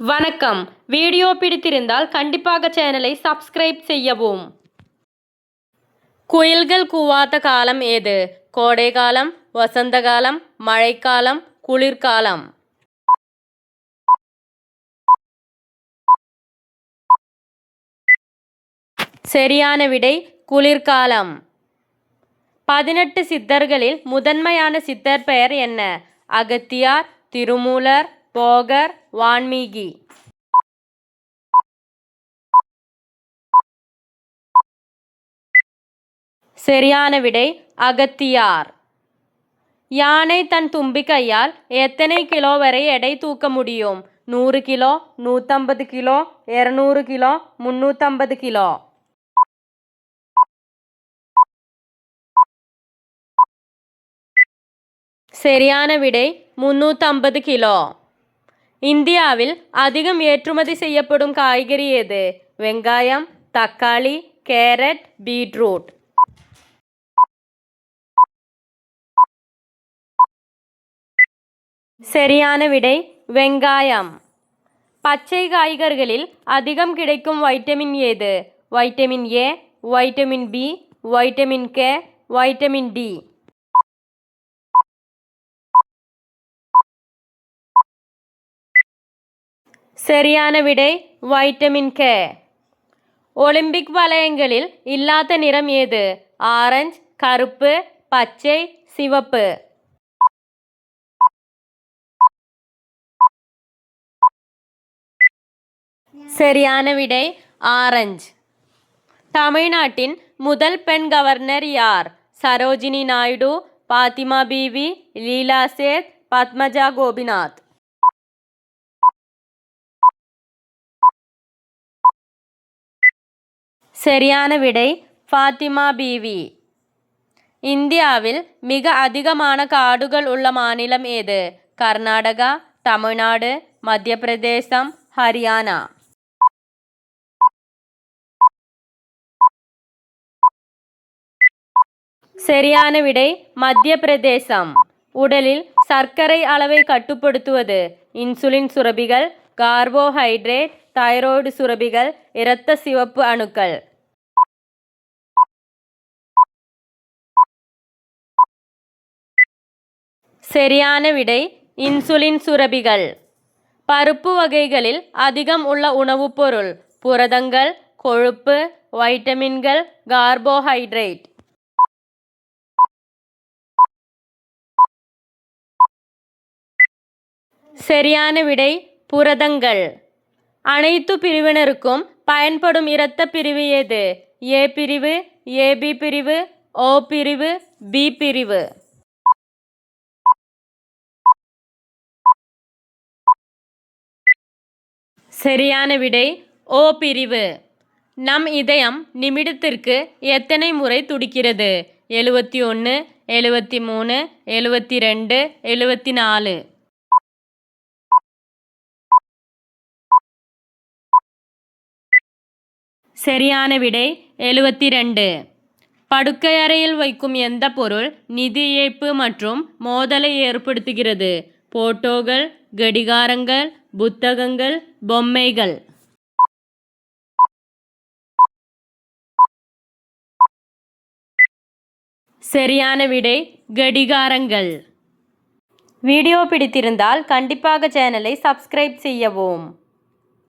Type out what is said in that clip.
வணக்கம். வீடியோ பிடித்திருந்தால் கண்டிப்பாக சேனலை சப்ஸ்கிரைப் செய்யவும். குயில்கள் கூவாத காலம் ஏது? காலம் வசந்த காலம் மழைக்காலம் குளிர்காலம். சரியான விடை குளிர்காலம். பதினெட்டு சித்தர்களில் முதன்மையான சித்தர் பெயர் என்ன? அகத்தியார் திருமூலர் போகர் வான்மீகி. சரியான விடை அகத்தியார். யானை தன் தும்பிக்கையால் எத்தனை கிலோ வரை எடை தூக்க முடியும்? நூறு கிலோ நூற்றம்பது கிலோ இரநூறு கிலோ முந்நூற்றம்பது கிலோ. சரியான விடை முந்நூற்றம்பது கிலோ. இந்தியாவில் அதிகம் ஏற்றுமதி செய்யப்படும் காய்கறி எது? வெங்காயம் தக்காளி கேரட் பீட்ரூட். சரியான விடை வெங்காயம். பச்சை காய்கறிகளில் அதிகம் கிடைக்கும் வைட்டமின் ஏது vitamin A vitamin B vitamin K vitamin D. சரியான விடை வைட்டமின் கே. ஒலிம்பிக் வளையங்களில் இல்லாத நிறம் ஏது? ஆரஞ்சு கருப்பு பச்சை சிவப்பு. சரியான விடை ஆரஞ்சு. தமிழ்நாட்டின் முதல் பெண் கவர்னர் யார்? சரோஜினி நாயுடு பாத்திமா பீவி லீலா சேத் பத்மஜா கோபிநாத். சரியான விடை ஃபாத்திமா பீவி. இந்தியாவில் மிக அதிகமான காடுகள் உள்ள மாநிலம் ஏது கர்நாடகா தமிழ்நாடு மத்திய பிரதேசம் ஹரியானா சரியான விடை மத்திய பிரதேசம் உடலில் சர்க்கரை அளவை கட்டுப்படுத்துவது இன்சுலின் சுரபிகள் கார்போஹைட்ரேட் தைராய்டு சுரபிகள் இரத்த சிவப்பு அணுக்கள் சரியான விடை இன்சுலின் சுரபிகள். பருப்பு வகைகளில் அதிகம் உள்ள உணவுப் பொருள் புரதங்கள் கொழுப்பு வைட்டமின்கள் கார்போஹைட்ரேட். சரியான விடை புரதங்கள். அனைத்து பிரிவினருக்கும் பயன்படும் இரத்த பிரிவு எது ஏ பிரிவு ஏபி பிரிவு ஓ பிரிவு பி பிரிவு. சரியான விடை. ஓ பிரிவு. நம் இதயம் நிமிடத்திற்கு எத்தனை முறை துடிக்கிறது? எழுபத்தி ஒன்று எழுபத்தி மூணு எழுபத்தி ரெண்டு எழுவத்தி நாலு சரியான விடை எழுபத்தி ரெண்டு படுக்கையறையில் வைக்கும் எந்த பொருள் நிதி இழப்பு மற்றும் மோதலை ஏற்படுத்துகிறது? போட்டோகள் கடிகாரங்கள் புத்தகங்கள் பொம்மைகள். சரியான விடை கடிகாரங்கள். வீடியோ பிடித்திருந்தால் கண்டிப்பாக சேனலை சப்ஸ்கிரைப் செய்யவும்.